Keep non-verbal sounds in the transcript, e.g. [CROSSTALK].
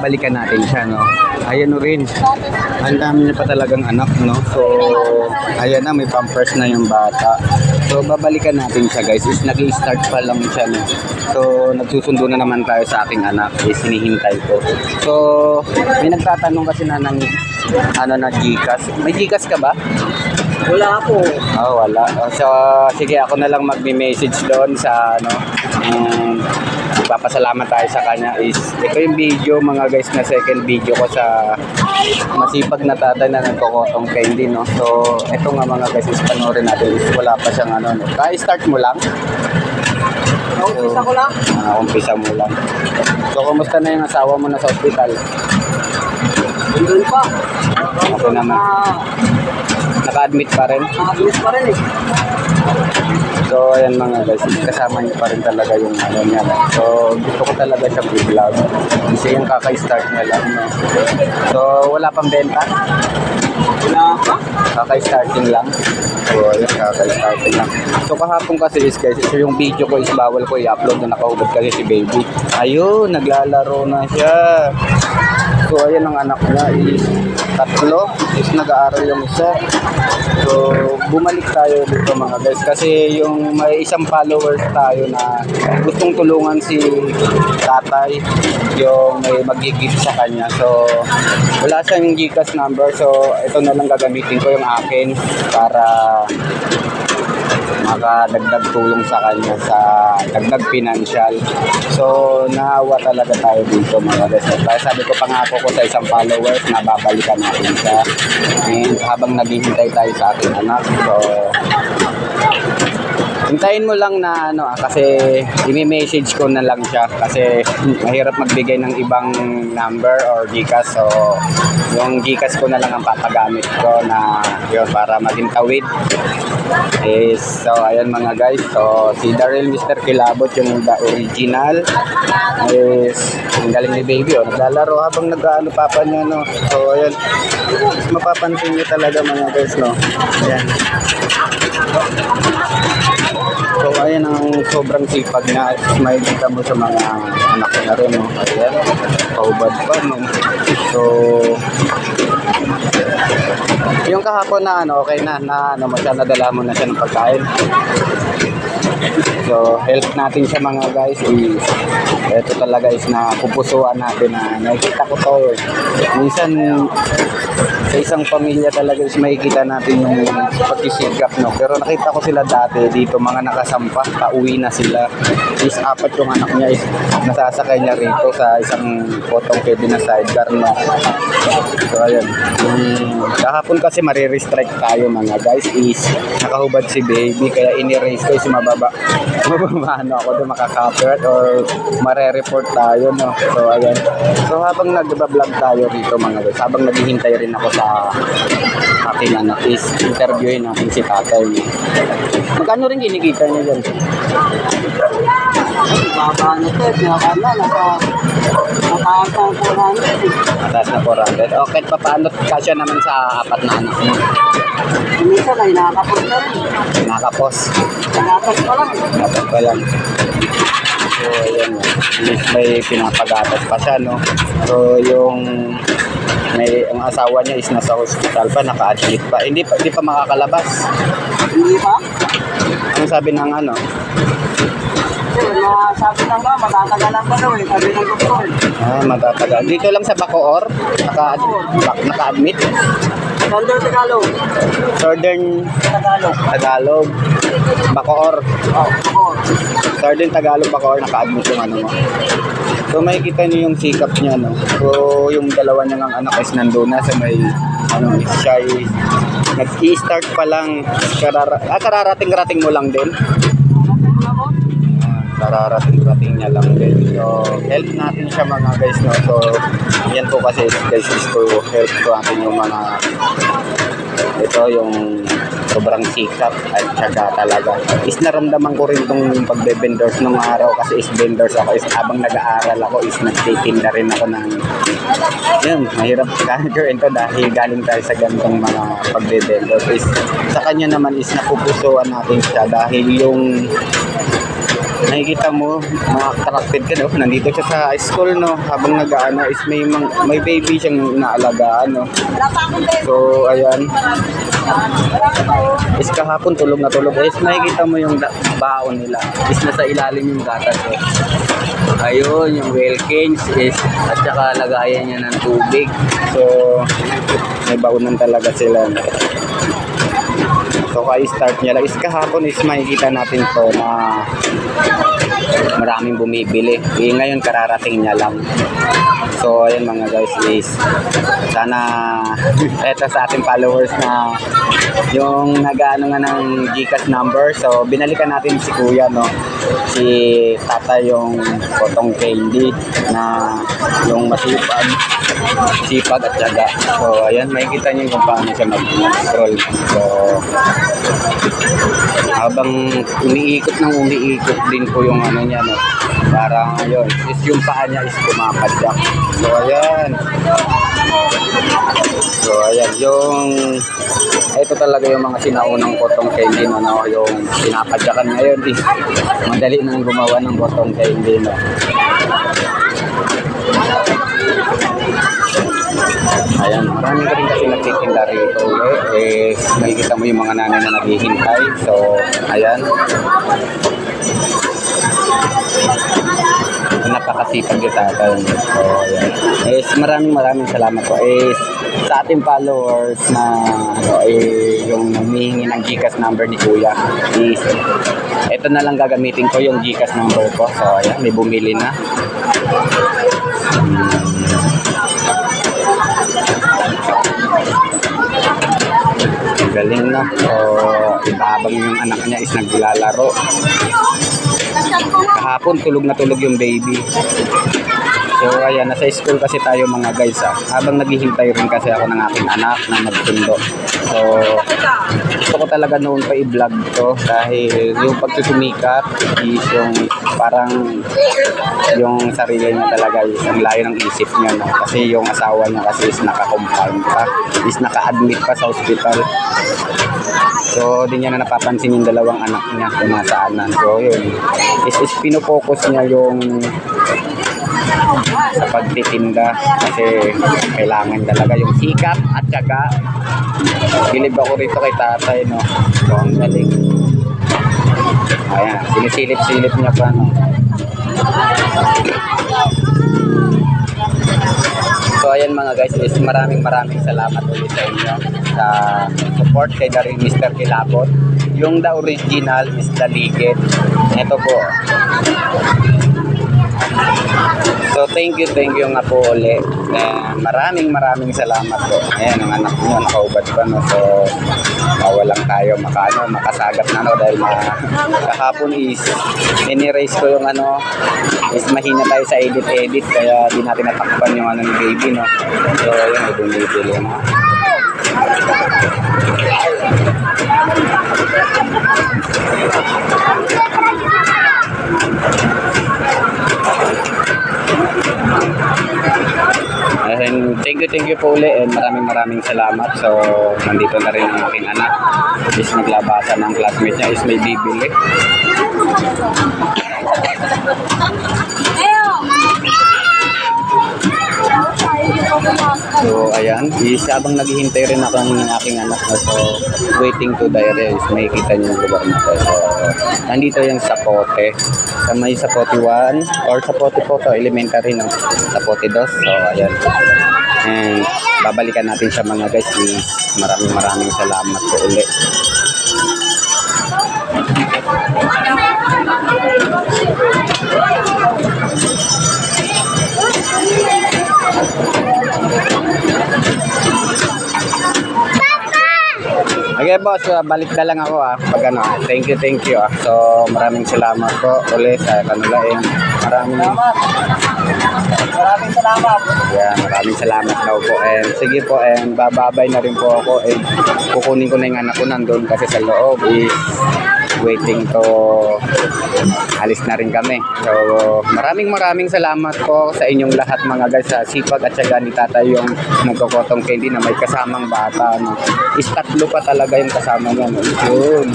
balikan natin siya, no? Ayan no rin. Ang dami niya pa talagang anak, no? So, ayan na, may pampers na yung bata. So, babalikan natin siya, guys. Is nag-start pa lang siya, no? So, nagsusundo na naman tayo sa aking anak. Is hinihintay ko. So, may nagtatanong kasi na ng ano na Gcash. May Gcash ka ba? Wala po. Oh, wala. So, sige, ako na lang magme-message doon sa ano, um, papasalamat tayo sa kanya. Is ito yung video mga guys na second video ko sa masipag na tatay na nagkokotong candy no? So ito nga mga guys is panoorin natin. Is wala pa siyang ano no? Kaya start mo lang. Naumpisa ko lang. ah, umpisa mo lang. So kumusta na yung asawa mo na sa ospital Doon pa. Ako naman. naka-admit pa rin Nakabilis pa rin eh. So, ayan mga guys, kasama niyo pa rin talaga yung ano niya. So, gusto ko talaga siyang i-vlog. Kasi yung kaka-start niya lang. No? So, wala pang benta? Wala pa. Kaka-starting lang. So, ayun, kaka-starting lang. So, kahapon kasi is guys, so yung video ko is bawal ko i-upload na nakahubad kasi si baby. Ayun, naglalaro na siya. So, ayan ang anak niya is tatlo. Is nag-aaral yung isa. So, bumalik tayo dito mga guys. Kasi yung may isang followers tayo na gustong tulungan si tatay yung may mag-gift sa kanya. So, wala siyang Gcash number. So, ito na lang gagamitin ko yung akin para makadagdag tulong sa kanya sa dagdag financial. So, naawa talaga tayo dito mga guys. Kaya sabi ko pangako ko sa isang followers na babalikan natin siya. And habang naghihintay tayo sa ating anak. So, Hintayin mo lang na ano ah, kasi i-message ko na lang siya kasi mahirap magbigay ng ibang number or Gcash so yung Gcash ko na lang ang papagamit ko na yun para maging tawid is so ayan mga guys so si Daryl Mr. Kilabot yung the original is ang galing ni baby oh naglalaro habang nag-ano papa niya no so ayan mapapansin niyo talaga mga guys no ayan So ayan ang sobrang sipag na may kita mo sa mga anak na rin. No? Ayan, kaubad pa. No? So, yung kahapon na ano, okay na, na ano mo siya, nadala mo na siya ng pagkain. So, help natin siya mga guys is ito talaga is na pupusuan natin na nakikita ko to. Minsan sa isang pamilya talaga is makikita natin yung pagsisigap no. Pero nakita ko sila dati dito mga nakasampa, pauwi na sila. Is apat yung anak niya is nasasakay niya rito sa isang potong pwede na sidecar no. So ayun. Yung, kahapon kasi marirestrict tayo mga guys is nakahubad si baby kaya ini-raise ko is mababa. Mababa ano ako doon makaka-copyright or mare-report tayo no. So ayan. So habang nagba-vlog tayo rito mga guys, habang naghihintay rin ako sa aking anak is interviewin natin si tatay. no. Magkano rin kinikita niya dyan? Baba na to. Pinaka na. Nasa mataas ang 400 eh. Mataas na 400. O kahit pa paano kasya naman sa apat na anak mo. Minsan ay nakakapos na rin. Nakapos. Nagatas pa lang. Dapat pa lang. So, least may pinapagatas pa siya, no? So, yung may ang asawa niya is nasa hospital pa, naka-admit pa. Hindi pa, hindi pa makakalabas. Hindi pa. Ang sabi ng ano, Kasi na sabi ng ba, matatagalan pa daw eh. Sabi ng doktor. ah, matatagal. Dito lang sa Bacoor, naka, naka-admit. Thunder Tagalog. Southern Tagalog. Tagalog, Bacoor. Oh. Southern Tagalog, Bacoor, naka-admit yung ano mo. So makikita niyo yung sikap niya, no? So yung dalawa niyang anak is nandun na sa may, ano, siya ay nag-i-start pa lang, karara, ah, kararating-rating mo lang din. Kararating-rating niya lang din. So, help natin siya mga guys, no? So, yan po kasi guys is to help to natin yung mga ito yung sobrang sikap at syaga talaga. Is naramdaman ko rin itong pagbe-vendors nung araw kasi is vendors ako. Is habang nag-aaral ako is nagtitinda rin ako ng yun, mahirap [LAUGHS] gawin to dahil galing tayo sa ganitong mga pagbe-vendors. Is, sa kanya naman is napupusuan natin siya dahil yung nakikita mo, mga attracted ka, no? Nandito siya sa school, no? Habang nag-ano, is may, may baby siyang inaalagaan, no? So, ayan. Is kahapon tulog na tulog. Is nakikita mo yung baon nila. Is nasa ilalim yung gatas, eh. Ayun, yung Wilkins is at saka lagayan niya ng tubig. So, may baunan talaga sila. no? So, kaya start niya lang. Is kahapon is makikita natin to na maraming bumibili. Eh, ngayon kararating niya lang. So, ayun mga guys is sana eto sa ating followers na yung nag-ano nga ng Gcash number. So, binalikan natin si Kuya, no? Si Tata yung potong candy na yung masipag, sipag at syaga. So, ayan, makikita niyo kung paano siya mag-scroll. So, habang umiikot ng umiikot din po yung ano niya, no? Parang yun, is yung paa niya is pumapadyak. So, ayan. So, ayan, yung ito talaga yung mga sinaunang botong candy no, no yung pinapadyakan ngayon is madali nang gumawa ng botong candy no. Ayan, marami ka rin kasi nagtitinda rito ulit. Eh, nakikita mo yung mga nanay na naghihintay. So, ayan. Napakasipag yung tatay. So, ayan. Eh, maraming maraming salamat po. Eh, sa ating followers na ano, eh, yung humihingi ng Gcash number ni Kuya is ito na lang gagamitin ko yung Gcash number ko. So, ayan, may bumili na. Ang galing na. So, ibabang yung anak niya is naglalaro. Kahapon, tulog na tulog yung baby. So, ayan, nasa school kasi tayo mga guys ah. Habang naghihintay rin kasi ako ng aking anak na magsundo. So, gusto ko talaga noon pa i-vlog to dahil yung pagsusumikap is yung parang yung sarili niya talaga is ang layo ng isip niya no? kasi yung asawa niya kasi is naka-confine pa is naka-admit pa sa hospital so di niya na napapansin yung dalawang anak niya kung nasaan na so yun is, is pinopokus niya yung sa pagtitinda kasi kailangan talaga yung sikap at syaga bilib ako rito kay tatay no so ang galing ayan sinisilip-silip niya pa no So ayan mga guys, is maraming maraming salamat ulit sa inyo sa support kay Darin Mr. Kilabot. Yung the original is the Ligit. Ito po. So thank you, thank you nga po uli. Eh, maraming maraming salamat po. Ayan, ang anak mo, nakaubad pa no. So, mawalang tayo, makaano, makasagap na no dahil ma kahapon is ini-raise ko yung ano is mahina tayo sa edit-edit kaya di natin natakpan yung ano ni baby no. So, yun, bumibili na. And thank you, thank you po uli and maraming maraming salamat. So, nandito na rin ang aking anak. Is naglabasan ng classmate niya is may bibili. Is habang naghihintay rin ako ng aking anak na so, waiting to diary is may kita niyo yung lugar na to. So, nandito yung Sapote. Sa may Sapote 1 or Sapote po to, elementary no? Sapote 2. So, ayan. And babalikan natin sa mga guys. Maraming maraming salamat po ulit. Okay boss, uh, balik na lang ako ah. Pag ano, thank you, thank you ah. So maraming salamat po ulit sa kanila eh. Maraming Salamat. Maraming salamat. Yeah, maraming salamat daw po. And sige po, and bababay na rin po ako. And kukunin ko na yung anak ko nandun kasi sa loob is waiting to alis na rin kami. So, maraming maraming salamat po sa inyong lahat mga guys sa sipag at syaga ni tatay yung nagkakotong candy na may kasamang bata. No? Is tatlo pa talaga yung kasama niya. No? Yun.